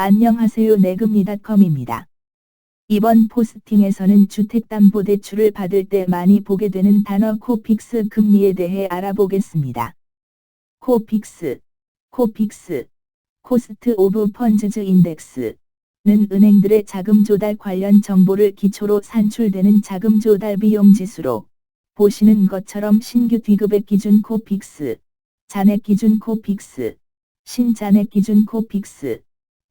안녕하세요 내금리닷컴입니다. 이번 포스팅에서는 주택담보대출을 받을 때 많이 보게 되는 단어 코픽스 금리에 대해 알아보겠습니다. 코픽스, 코픽스, 코스트 오브 펀즈즈 인덱스는 은행들의 자금 조달 관련 정보를 기초로 산출되는 자금 조달 비용 지수로 보시는 것처럼 신규 뒤급액 기준 코픽스, 잔액 기준 코픽스, 신잔액 기준 코픽스,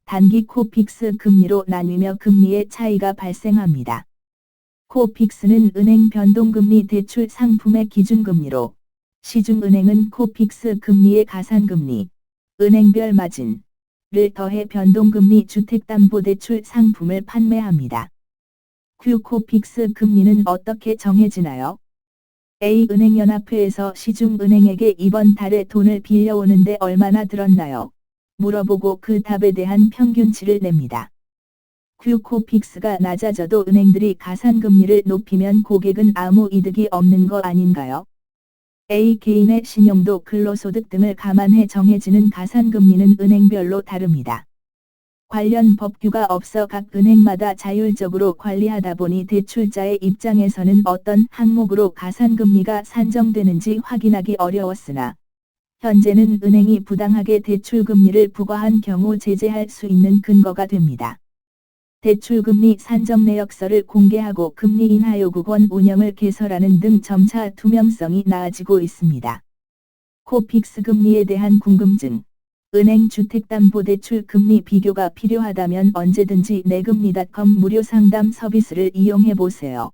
단기 코픽스 금리로 나뉘며 금리의 차이가 발생합니다. 코픽스는 은행 변동금리 대출 상품의 기준금리로 시중은행은 코픽스 금리의 가산금리, 은행별 마진을 더해 변동금리 주택담보대출 상품을 판매합니다. 큐코픽스 금리는 어떻게 정해지나요? A은행연합회에서 시중은행에게 이번 달에 돈을 빌려오는데 얼마나 들었나요? 물어보고 그 답에 대한 평균치를 냅니다. 큐코픽스가 낮아져도 은행들이 가산금리를 높이면 고객은 아무 이득이 없는 거 아닌가요? A 개인의 신용도 근로소득 등을 감안해 정해지는 가산금리는 은행별로 다릅니다. 관련 법규가 없어 각 은행마다 자율적으로 관리하다 보니 대출자의 입장에서는 어떤 항목으로 가산금리가 산정되는지 확인하기 어려웠으나 현재는 은행이 부당하게 대출금리를 부과한 경우 제재할 수 있는 근거가 됩니다. 대출금리 산정 내역서를 공개하고 금리 인하 요구권 운영을 개설하는 등 점차 투명성이 나아지고 있습니다. 코픽스 금리에 대한 궁금증 은행 주택담보대출 금리 비교가 필요하다면 언제든지 내금리닷컴 무료 상담 서비스를 이용해 보세요.